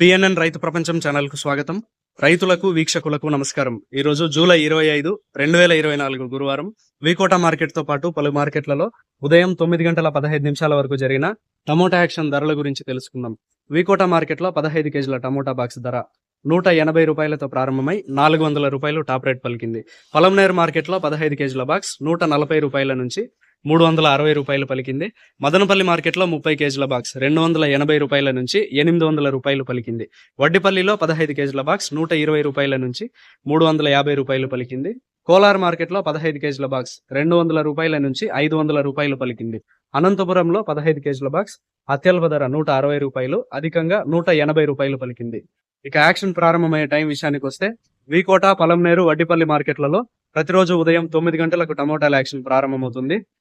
PNN రైతు ప్రపంచం ఛానల్కు స్వాగతం. రైతులకు వీక్షకులకు నమస్కారం. ఈరోజు జూలై ఇరవై ఐదు రెండు వేల ఇరవై నాలుగు గురువారం వికోట మార్కెట్తో పాటు పలు మార్కెట్లలో ఉదయం తొమ్మిది గంటల పదహైదు నిమిషాల వరకు జరిగిన టమోటా యాక్షన్ ధరల గురించి తెలుసుకుందాం. వికోట మార్కెట్లో పదహైదు కేజీల టమోటా బాక్స్ ధర నూట ఎనభై రూపాయలతో ప్రారంభమై నాలుగు వందల రూపాయలు టాప్ రేట్ పలికింది. పొలంనేరు మార్కెట్లో పదహైదు కేజీల బాక్స్ నూట నలభై రూపాయల నుంచి మూడు వందల అరవై రూపాయలు పలికింది. మదనపల్లి మార్కెట్లో ముప్పై కేజీల బాక్స్ రెండు వందల ఎనభై రూపాయల నుంచి ఎనిమిది వందల రూపాయలు పలికింది. వడ్డిపల్లిలో పదహైదు కేజీల బాక్స్ నూట ఇరవై రూపాయల నుంచి మూడు వందల యాభై రూపాయలు పలికింది. కోలార్ మార్కెట్లో పదహైదు కేజీల బాక్స్ రెండు వందల రూపాయల నుంచి ఐదు వందల రూపాయలు పలికింది. అనంతపురంలో పదహైదు కేజీల బాక్స్ అత్యల్ప ధర నూట అరవై రూపాయలు అధికంగా నూట ఎనభై రూపాయలు పలికింది. ఇక యాక్షన్ ప్రారంభమయ్యే టైం విషయానికి వస్తే వీకోట పలంనేరు వడ్డిపల్లి మార్కెట్లలో ప్రతిరోజు ఉదయం తొమ్మిది గంటలకు టమోటాల యాక్షన్ ప్రారంభమవుతుంది.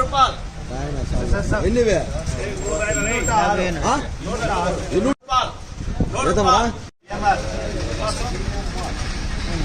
రూపాయలు ఎన్ని నూట ఆరు నూట ఆరు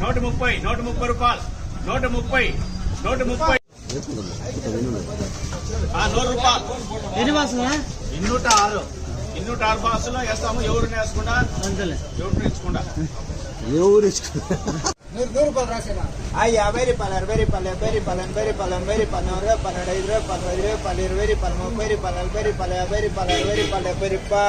నూట ముప్పై నూట ముప్పై రూపాయలు. నూట ముప్పై నూట ముప్పై. ఆ నూరు రూపాయలు. ఎన్ని బాసులా? ఇన్నూట ఆరు ఇన్నూట ఆరు బాసులో వేస్తాము. ఎవరిని వేసుకుండా ఎవరిని ఇచ్చుకుండా ఎవరు ఆ యాభై రూపాయలు అరవై రూపాయలు డెబ్బై రూపాయలు ఎనభై రూపాయలు ఎనభై రూపాయలు నూరు రూపాయలు పన్నెండు ఐదు రూపాయలు పది రూపాయలు ఇరవై రూపాయలు ముప్పై రూపాయలు నలభై రూపాయలు యాభై రూపాయలు అరవై రూపాయలు డెబ్బై రూపాయలు.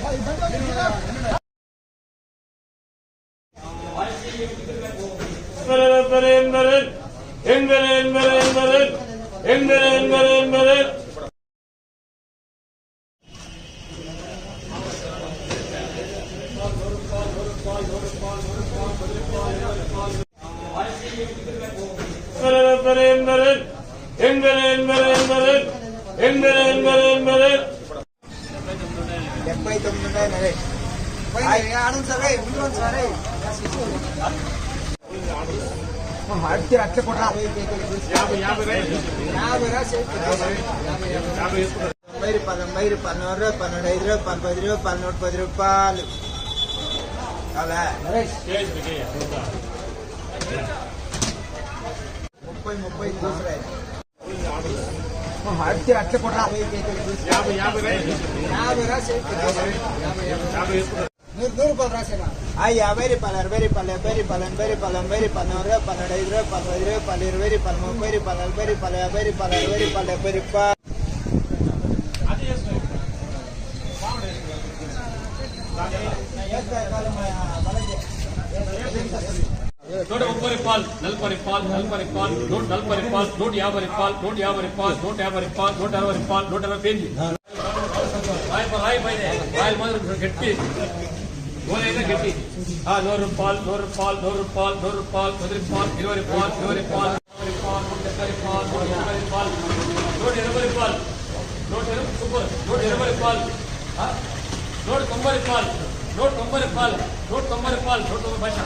Enver, enver, enver, enver, enver, enver, enver, enver, డెబ్బై తొమ్మిది ఉన్నాయి అడితే అట్లా కూడా తొంభై పదొంభై పన్నెండు రూపాయలు పన్నెండు ఐదు రూపాయలు పన్నెండు రూపాయలు పన్నెండు పది రూపాయలు అలా ముప్పై ముప్పై కూసరాయి అట్టి అట్ల కూడా యాభై రాసి నూరు రూపాయలు రాసేనా ఆ యాభై రూపాయలు అరవై రూపాయలు డెబ్బై రూపాయలు ఎనభై రూపాయలు ఎనభై రూపాయలు నూరు రూపాయలు పన్నెండు ఐదు రూపాయలు పది రూపాయలు ఇరవై రూపాయలు ముప్పై రూపాయలు నలభై రూపాయలు యాభై రూపాయలు అరవై రూపాయలు డెబ్బై రూపాయలు నూట ముప్పై రూపాయలు నలభై రూపాయలు నలభై రూపాయలు నూట నలభై రూపాయలు నూట యాభై రూపాయలు నూట యాభై రూపాయలు నూట యాభై రూపాయలు నూట అరవై రూపాయలు నూట అరవై పేజీ రాయి రాయి పైన రాయల మాదిరి గట్టి గోలైనా గట్టి ఆ, నూరు రూపాయలు నూరు రూపాయలు నూరు రూపాయలు నూరు రూపాయలు పది రూపాయలు ఇరవై రూపాయలు ఇరవై రూపాయలు ముప్పై రూపాయలు నూట డెబ్బై రూపాయలు నూట ఎనభై రూపాయలు నూట ఎనభై రూపాయలు నూట ఎనభై సూపర్ నూట ఎనభై రూపాయలు ఆ, నూట తొంభై రూపాయలు నూట తొంభై రూపాయలు నూట తొంభై రూపాయలు నూట తొంభై పైసా